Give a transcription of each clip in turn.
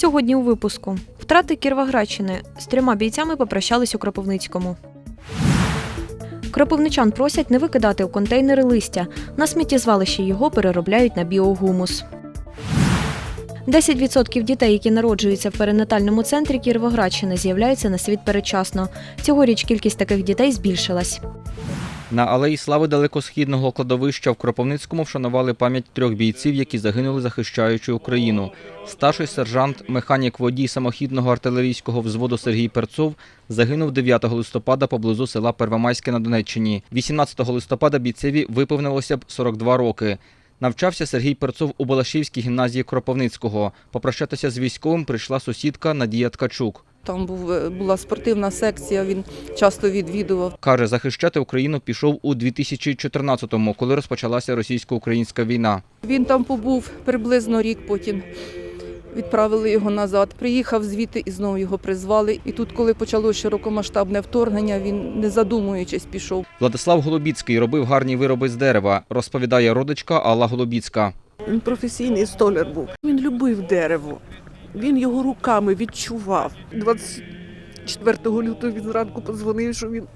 Сьогодні у випуску втрати Кіровоградщини з трьома бійцями попрощались у Кропивницькому. Кропивничан просять не викидати у контейнери листя. На сміттєзвалищі його переробляють на біогумус. 10% дітей, які народжуються в перинатальному центрі Кіровоградщини, з'являються на світ передчасно. Цьогоріч кількість таких дітей збільшилась. На алеї слави далекосхідного кладовища в Кропивницькому вшанували пам'ять трьох бійців, які загинули, захищаючи Україну. Старший сержант, механік водій самохідного артилерійського взводу Сергій Перцов загинув 9 листопада поблизу села Первомайське на Донеччині. 18 листопада бійцеві виповнилося б 42 роки. Навчався Сергій Перцов у Балашівській гімназії Кропивницького. Попрощатися з військовим прийшла сусідка Надія Ткачук. Там був, е, була спортивна секція, він часто відвідував. Каже, захищати Україну пішов у 2014-му, коли розпочалася російсько-українська війна. Він там побув приблизно рік, потім відправили його назад. Приїхав звідти і знову його призвали. І тут, коли почалося широкомасштабне вторгнення, він не задумуючись пішов. Владислав Голубіцький робив гарні вироби з дерева, розповідає родичка Алла Голубіцька. Він професійний столяр був. Він любив дерево. Він його руками відчував. 24 лютого він зранку подзвонив, що він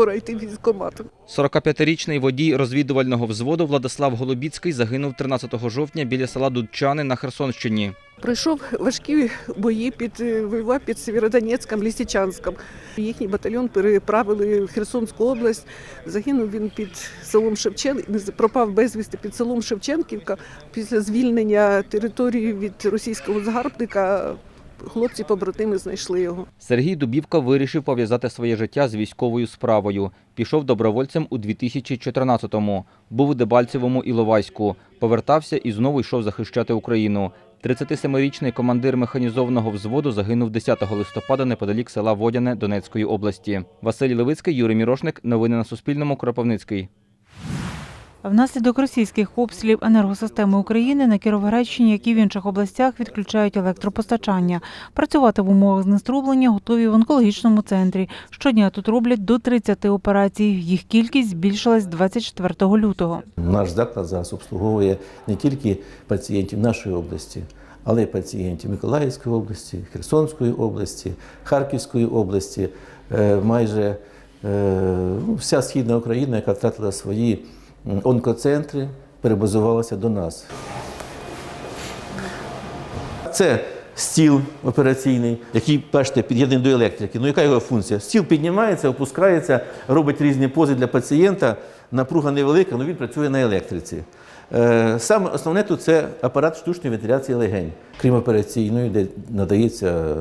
пора йти в військкомат. 45-річний водій розвідувального взводу Владислав Голубіцький загинув 13 жовтня біля села Дудчани на Херсонщині. Пройшов важкі бої під е, воював під Сєвєродонецьком, Лісичанськом. Їхній батальйон переправили в Херсонську область. Загинув він під селом Шевченківка, пропав безвісти під селом Шевченківка. Після звільнення території від російського загарбника хлопці побратими знайшли його. Сергій Дубівка вирішив пов'язати своє життя з військовою справою. Пішов добровольцем у 2014-му. Був у Дебальцевому Іловайську. Повертався і знову йшов захищати Україну. 37-річний командир механізованого взводу загинув 10 листопада неподалік села Водяне Донецької області. Василь Левицький, Юрій Мірошник. Новини на Суспільному. Кропивницький. Внаслідок російських обстрілів енергосистеми України на Кіровоградщині, як і в інших областях, відключають електропостачання. Працювати в умовах знеструблення готові в онкологічному центрі. Щодня тут роблять до 30 операцій. Їх кількість збільшилась 24 лютого. Наш заклад зараз обслуговує не тільки пацієнтів нашої області, але й пацієнтів Миколаївської області, Херсонської області, Харківської області, Е, майже е, ну, вся східна Україна, яка втратила свої онкоцентри, перебазувалася до нас. Це стіл операційний, який, бачите, під'єднаний до електрики. Ну яка його функція? Стіл піднімається, опускається, робить різні пози для пацієнта. Напруга невелика, але він працює на електриці. Е, Саме основне тут це апарат штучної вентиляції легень, крім операційної, де надається е,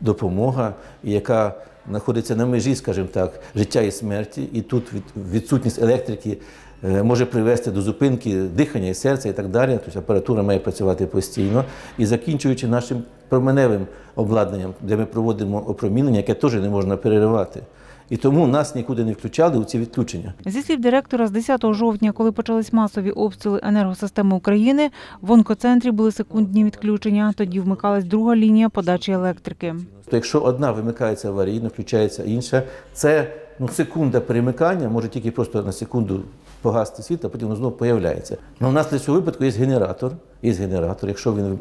допомога, яка знаходиться на межі, скажімо так, життя і смерті. І тут відсутність електрики може привести до зупинки дихання і серця і так далі. Тобто апаратура має працювати постійно. І закінчуючи нашим променевим обладнанням, де ми проводимо опромінення, яке теж не можна переривати. І тому нас нікуди не включали у ці відключення. Зі слів директора, з 10 жовтня, коли почались масові обстріли енергосистеми України, в онкоцентрі були секундні відключення. Тоді вмикалась друга лінія подачі електрики. То якщо одна вимикається аварійно, включається інша, це ну, секунда перемикання, може тільки просто на секунду погасти світ, а потім воно знову появляється. Ну, у нас для цього випадку є генератор. Є генератор. Якщо він,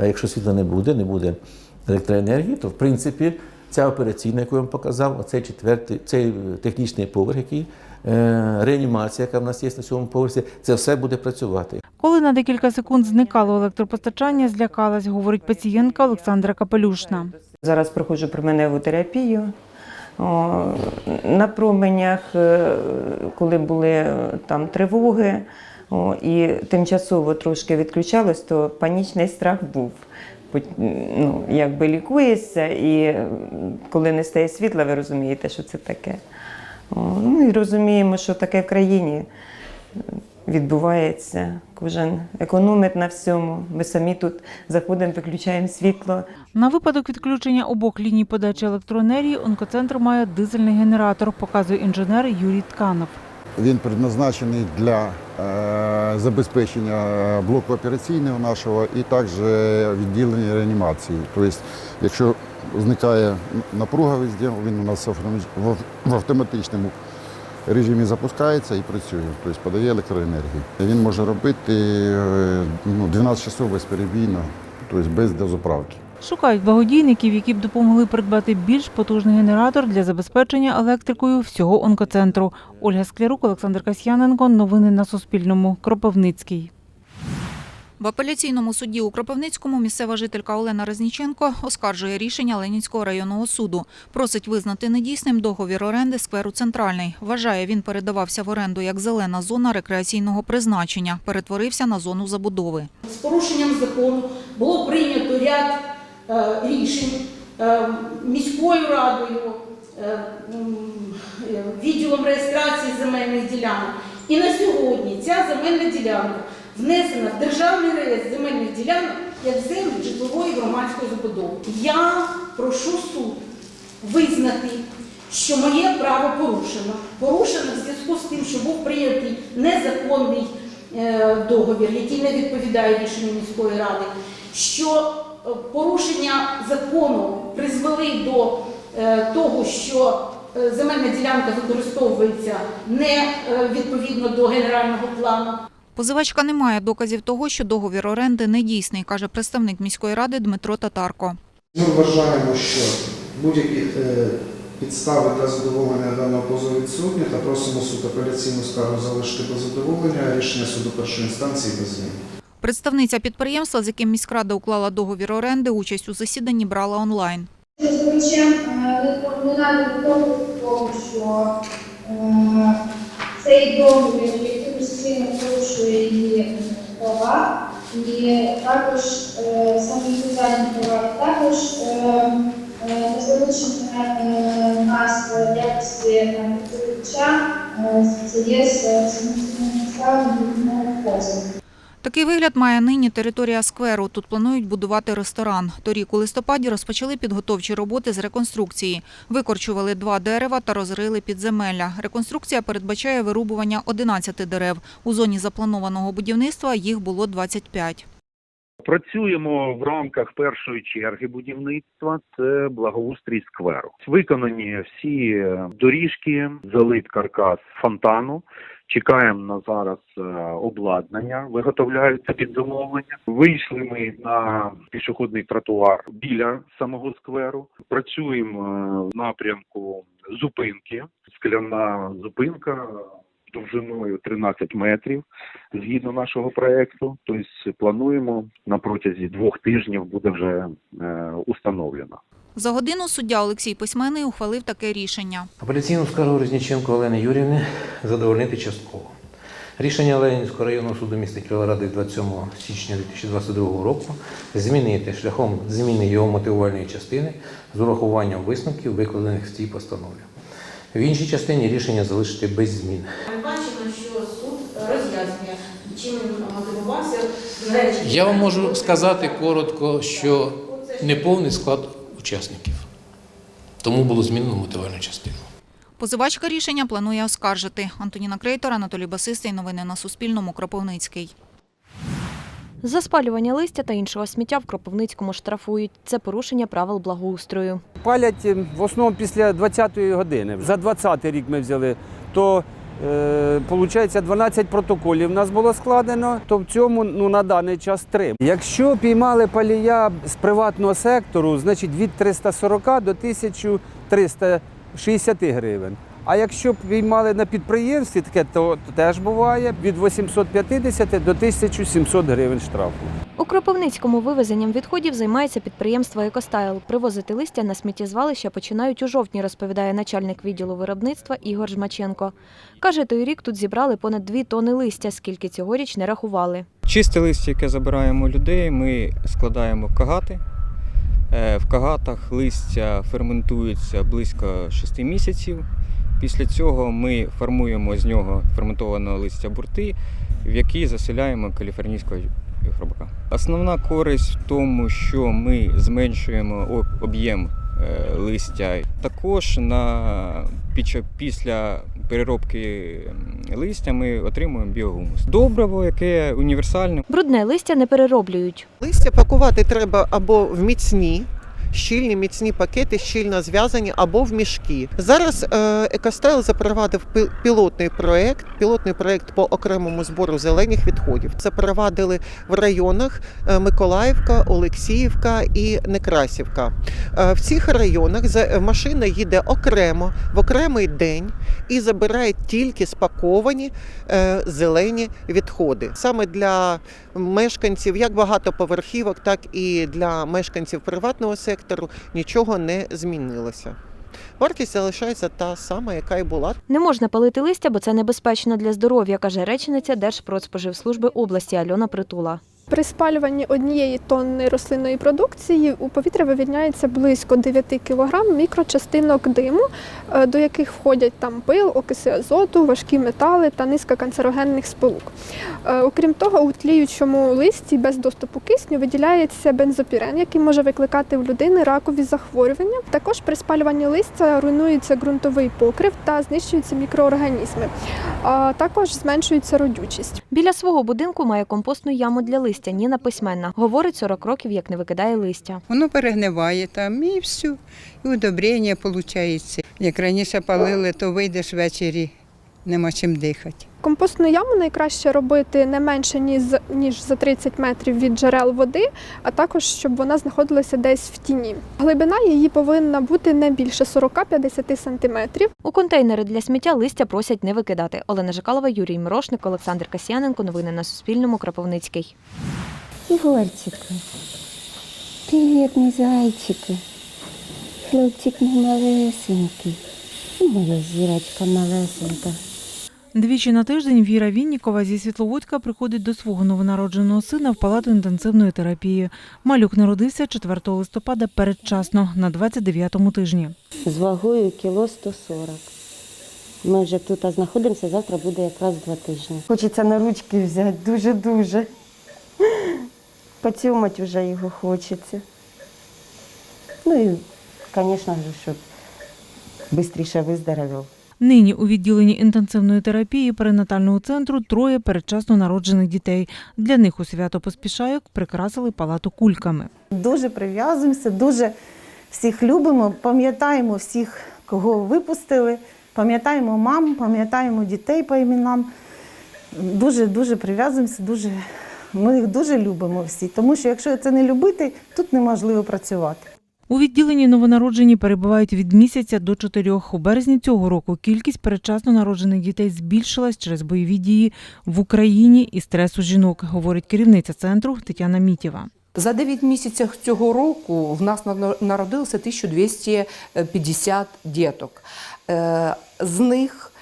е, якщо світла не буде, не буде електроенергії, то в принципі ця операційна, яку я вам показав, оцей четвертий, цей е, технічний поверх, який е, реанімація, яка в нас є на цьому поверсі, це все буде працювати. Коли на декілька секунд зникало електропостачання, злякалась, говорить пацієнтка Олександра Капелюшна. Зараз проходжу променеву терапію. На променях, е, коли були е, там тривоги, о, і тимчасово трошки відключалось, то панічний страх був. Ну, якби лікуєшся, і коли не стає світла, ви розумієте, що це таке. О, ну і розуміємо, що таке в країні відбувається. Кожен економить на всьому. Ми самі тут заходимо, виключаємо світло. На випадок відключення обох ліній подачі електроенергії онкоцентр має дизельний генератор, показує інженер Юрій Тканов. Він предназначений для е, забезпечення блоку операційного нашого і також відділення реанімації. Тобто, якщо зникає напруга, везде, він у нас в автоматичному режимі запускається і працює, тобто подає електроенергію. Він може робити е, ну, 12 часов безперебійно, тобто без дозаправки. Шукають благодійників, які б допомогли придбати більш потужний генератор для забезпечення електрикою всього онкоцентру. Ольга Склярук, Олександр Касьяненко. Новини на Суспільному. Кропивницький. В апеляційному суді у Кропивницькому місцева жителька Олена Резніченко оскаржує рішення Ленінського районного суду. Просить визнати недійсним договір оренди скверу «Центральний». Вважає, він передавався в оренду як зелена зона рекреаційного призначення, перетворився на зону забудови. з порушенням закону було прийнято ряд е, рішень е, міською радою, е, відділом реєстрації земельних ділянок. І на сьогодні ця земельна ділянка внесена в державний реєстр земельних ділянок як землі житлової громадської забудови. Я прошу суд визнати, що моє право порушено. Порушено в зв'язку з тим, що був прийнятий незаконний е, договір, який не відповідає рішенню міської ради, що е, порушення закону призвели до е, того, що земельна ділянка використовується не відповідно до генерального плану. Позивачка не має доказів того, що договір оренди недійсний, каже представник міської ради Дмитро Татарко. Ми вважаємо, що будь-які е, підстави для задоволення даного позову відсутні та просимо суд апеляційну скаргу залишити без задоволення, а рішення суду першої інстанції без змін. Представниця підприємства, з яким міськрада уклала договір оренди, участь у засіданні брала онлайн. Е, не того, що е, цей договір якимось порушує її права, і також е, саме відповідальні права, і також е, е, е, нас в якості е, відповідача, е, це є самостійним ставом позову. Такий вигляд має нині територія скверу. Тут планують будувати ресторан. Торік у листопаді розпочали підготовчі роботи з реконструкції. Викорчували два дерева та розрили підземелля. Реконструкція передбачає вирубування 11 дерев. У зоні запланованого будівництва їх було 25. Працюємо в рамках першої черги будівництва. Це благоустрій скверу. Виконані всі е, доріжки, залит каркас фонтану. Чекаємо на зараз е, обладнання, виготовляються під замовлення. Вийшли ми на пішохідний тротуар біля самого скверу. Працюємо е, в напрямку зупинки. Скляна зупинка довжиною 13 метрів згідно нашого проекту. Тобто плануємо на протязі двох тижнів буде вже е, установлено. За годину суддя Олексій Письменний ухвалив таке рішення. Апеляційну скаргу Резніченко Олени Юрівни задовольнити частково. Рішення Ленінського районного суду міста від 27 січня 2022 року змінити шляхом зміни його мотивувальної частини з урахуванням висновків, викладених в цій постанові. В іншій частині рішення залишити без змін. Ми бачимо, що суд роз'яснює, чим він мотивувався. Я вам можу сказати коротко, що неповний склад учасників. Тому було змінено мотивальну частину. Позивачка рішення планує оскаржити. Антоніна Крейтор, Анатолій Басистий. Новини на Суспільному. Кропивницький. За спалювання листя та іншого сміття в Кропивницькому штрафують. Це порушення правил благоустрою. Палять е, в основному після 20-ї години. За 20-й рік ми взяли, то е, виходить 12 протоколів у нас було складено, то в цьому ну, на даний час 3. Якщо піймали палія з приватного сектору, значить від 340 до 1360 гривень. А якщо піймали на підприємстві, таке то теж буває від 850 до 1700 гривень штрафу. У Кропивницькому вивезенням відходів займається підприємство «Екостайл». Привозити листя на сміттєзвалище починають у жовтні, розповідає начальник відділу виробництва Ігор Жмаченко. Каже, той рік тут зібрали понад дві тони листя, скільки цьогоріч не рахували. Чисте листя, яке забираємо людей, ми складаємо в кагати. Е, В кагатах листя ферментується близько 6 місяців. Після цього ми формуємо з нього ферментованого листя бурти, в які заселяємо каліфорнійського хробака. Основна користь в тому, що ми зменшуємо об'єм е, листя. Також на, під після переробки листя ми отримуємо біогумус. Добриво, яке універсальне. Брудне листя не перероблюють. Листя пакувати треба або в міцні щільні міцні пакети, щільно зв'язані або в мішки. Зараз е, Екостайл запровадив пілотний проект, пілотний проект по окремому збору зелених відходів. Запровадили в районах е, Миколаївка, Олексіївка і Некрасівка. Е, В цих районах машина їде окремо в окремий день і забирає тільки спаковані зелені відходи. Саме для мешканців як багатоповерхівок, так і для мешканців приватного сектору нічого не змінилося. Вартість залишається та сама, яка й була. Не можна палити листя, бо це небезпечно для здоров'я, каже речниця Держпродспоживслужби області Альона Притула. При спалюванні однієї тонни рослинної продукції у повітря вивільняється близько 9 кг мікрочастинок диму, е, до яких входять там пил, окиси азоту, важкі метали та низка канцерогенних сполук. Е, Окрім того, у тліючому листі без доступу кисню виділяється бензопірен, який може викликати в людини ракові захворювання. Також при спалюванні листя руйнується ґрунтовий покрив та знищуються мікроорганізми. А також зменшується родючість. Біля свого будинку має компостну яму для листя Ніна Письменна. Говорить, 40 років як не викидає листя. Воно перегниває там і все, і удобрення виходить. Як раніше палили, то вийдеш ввечері, нема чим дихати. Компостну яму найкраще робити не менше ніж, ніж за 30 метрів від джерел води, а також щоб вона знаходилася десь в тіні. Глибина її повинна бути не більше 40-50 сантиметрів. У контейнери для сміття листя просять не викидати. Олена Жикалова, Юрій Мирошник, Олександр Касьяненко. Новини на Суспільному. Кропивницький. Ігорчику, привіт, мій зайчику. Хлопчик мій малесенький. І моя зірочка малесенька. Двічі на тиждень Віра Віннікова зі Світловодська приходить до свого новонародженого сина в палату інтенсивної терапії. Малюк народився 4 листопада передчасно на 29-му тижні. З вагою кіло 140. Ми вже тут знаходимося, завтра буде якраз два тижні. Хочеться на ручки взяти, дуже-дуже. Поцьомати вже його хочеться. Ну і, звісно, щоб швидше виздоровів. Нині у відділенні інтенсивної терапії перинатального центру троє передчасно народжених дітей. Для них у свято поспішайок прикрасили палату кульками. Дуже прив'язуємося, дуже всіх любимо, пам'ятаємо всіх, кого випустили, пам'ятаємо мам, пам'ятаємо дітей по іменам. Дуже дуже прив'язуємося, дуже ми їх дуже любимо всі. Тому що якщо це не любити, тут неможливо працювати. У відділенні новонароджені перебувають від місяця до чотирьох. У березні цього року кількість передчасно народжених дітей збільшилась через бойові дії в Україні і стресу жінок, говорить керівниця центру Тетяна Мітєва. За 9 місяців цього року в нас на- народилося 1250 діток. Е, З них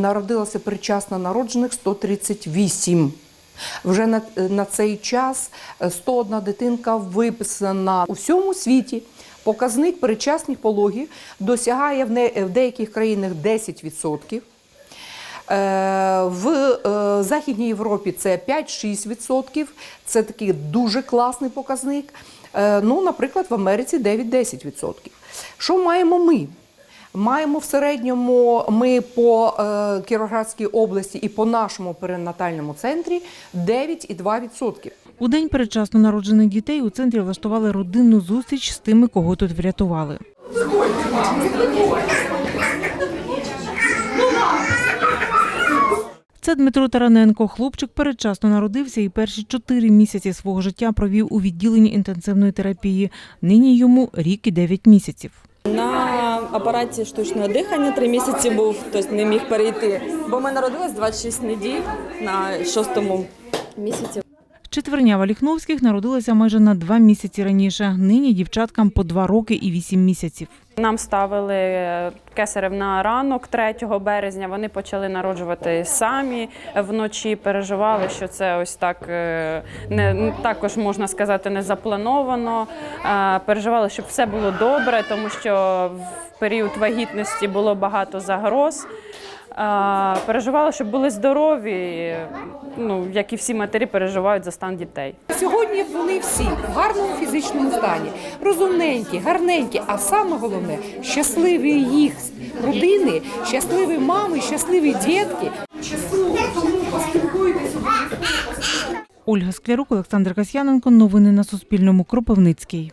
народилося передчасно народжених 138. Вже на, на цей час е, 101 дитинка виписана у всьому світі. Показник передчасних пологів досягає в, деяких країнах 10%. Е, В е, Західній Європі це 5-6%. Це такий дуже класний показник. Е, Ну, наприклад, в Америці 9-10%. Що маємо ми? Маємо в середньому ми по Кіровоградській області і по нашому перинатальному центрі 9,2%. У день передчасно народжених дітей у центрі влаштували родинну зустріч з тими, кого тут врятували. Це Дмитро Тараненко. Хлопчик передчасно народився і перші чотири місяці свого життя провів у відділенні інтенсивної терапії. Нині йому рік і дев'ять місяців. На апараті штучного дихання три місяці був, тобто не міг перейти. Бо ми народились 26 неділь на шостому місяці. Четвернява Ліхновських народилася майже на два місяці раніше. Нині дівчаткам по два роки і вісім місяців. Нам ставили кесарев на ранок 3 березня. Вони почали народжувати самі вночі. Переживали, що це ось так е, не також можна сказати не заплановано. Е, Переживали, щоб все було добре, тому що в період вагітності було багато загроз. Переживали, щоб були здорові, ну як і всі матері переживають за стан дітей. Сьогодні вони всі в гарному фізичному стані, розумненькі, гарненькі, а саме головне щасливі їх родини, щасливі мами, щасливі дітки. Часу тому поспілкуйтесь. Ольга Склярук, Олександр Касьяненко. Новини на Суспільному. Кропивницький.